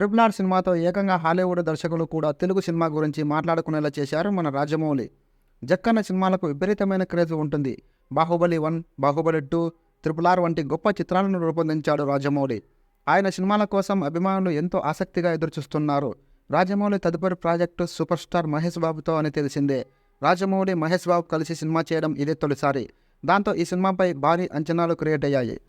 Triple R సినిమాతో ఏకంగా Hollywood దర్శకులు కూడా తెలుగు సినిమా గురించి మాట్లాడుకునేలా చేశారు మన రాజమౌళి. జక్కన్న సినిమాలకు విపరీతమైన క్రేజ్ ఉంటుంది. Baahubali one Baahubali two triple R వంటి గొప్ప చిత్రాలను రూపొందించాడు రాజమౌళి. ఆయన సినిమాల కోసం అభిమానులు ఎంతో ఆసక్తిగా ఎదురుచూస్తున్నారు. రాజమౌళి తదుపరి ప్రాజెక్టు సూపర్ స్టార్ మహేష్ బాబుతో అని తెలిసిందే. రాజమౌళి మహేష్ బాబు కలిసి సినిమా చేయడం ఇదే తొలిసారి. దాంతో ఈ సినిమాపై భారీ అంచనాలు క్రియేట్ అయ్యాయి.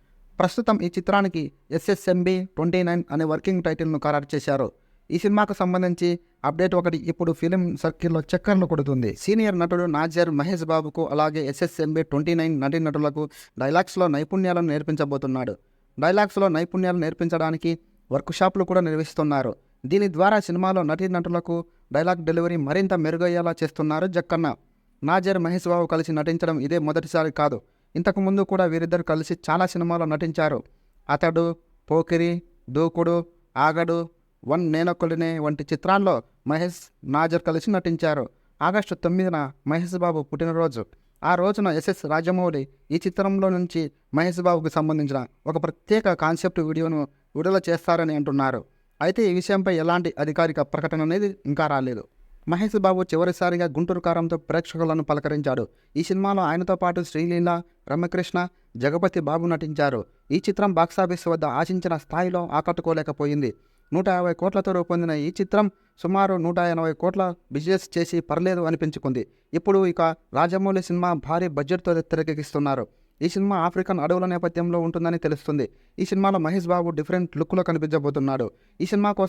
ప్రస్తుతం ఈ చిత్రానికి ఎస్ఎస్ఎంబి ట్వంటీ నైన్ అనే వర్కింగ్ టైటిల్ను ఖరారు చేశారు. ఈ సినిమాకు సంబంధించి అప్డేట్ ఒకటి ఇప్పుడు ఫిలిం సర్కిల్లో చక్కర్లు కొడుతుంది. సీనియర్ నటుడు నాజర్ మహేష్ బాబుకు అలాగే ఎస్ఎస్ఎంబి ట్వంటీ నైన్ నటీనటులకు డైలాగ్స్లో నైపుణ్యాలను నేర్పించబోతున్నాడు. డైలాగ్స్లో నైపుణ్యాలు నేర్పించడానికి వర్క్షాప్లు కూడా నిర్వహిస్తున్నారు. దీని ద్వారా సినిమాలో నటీనటులకు డైలాగ్ డెలివరీ మరింత మెరుగయ్యేలా చేస్తున్నారు జక్కన్న. నాజర్ మహేష్ బాబు కలిసి నటించడం ఇదే మొదటిసారి కాదు ఇంతకు ముందు కూడా వీరిద్దరు కలిసి చాలా సినిమాల్లో నటించారు. అతడు పోకిరి దూకుడు ఆగడు వన్ నేనొక్కడినే వంటి చిత్రాల్లో మహేష్ నాజర్ కలిసి నటించారు. ఆగస్టు తొమ్మిదిన మహేష్ బాబు పుట్టినరోజు. ఆ రోజున ఎస్ఎస్ రాజమౌళి ఈ చిత్రంలో నుంచి మహేష్ బాబుకు సంబంధించిన ఒక ప్రత్యేక కాన్సెప్ట్ వీడియోను విడుదల చేస్తారని అంటున్నారు. అయితే ఈ విషయంపై ఎలాంటి అధికారిక ప్రకటన అనేది ఇంకా రాలేదు. మహేష్ బాబు చివరిసారిగా గుంటూరు కారంతో ప్రేక్షకులను పలకరించాడు ఈ సినిమాలో ఆయనతో పాటు శ్రీలీల రమ్యకృష్ణ జగపతి బాబు నటించారు. ఈ చిత్రం బాక్సాఫీస్ వద్ద ఆశించిన స్థాయిలో ఆకట్టుకోలేకపోయింది. నూట యాభై కోట్లతో రూపొందిన ఈ చిత్రం సుమారు నూట ఎనభై కోట్ల బిజినెస్ చేసి పర్లేదు అనిపించుకుంది. ఇప్పుడు ఇక రాజమౌళి సినిమా భారీ బడ్జెట్తో తెరకెక్కిస్తున్నారు. ఈ సినిమా ఆఫ్రికన్ అడవుల నేపథ్యంలో ఉంటుందని తెలుస్తుంది. ఈ సినిమాలో మహేష్ బాబు డిఫరెంట్ లుక్లో కనిపించబోతున్నాడు. ఈ సినిమా కోసం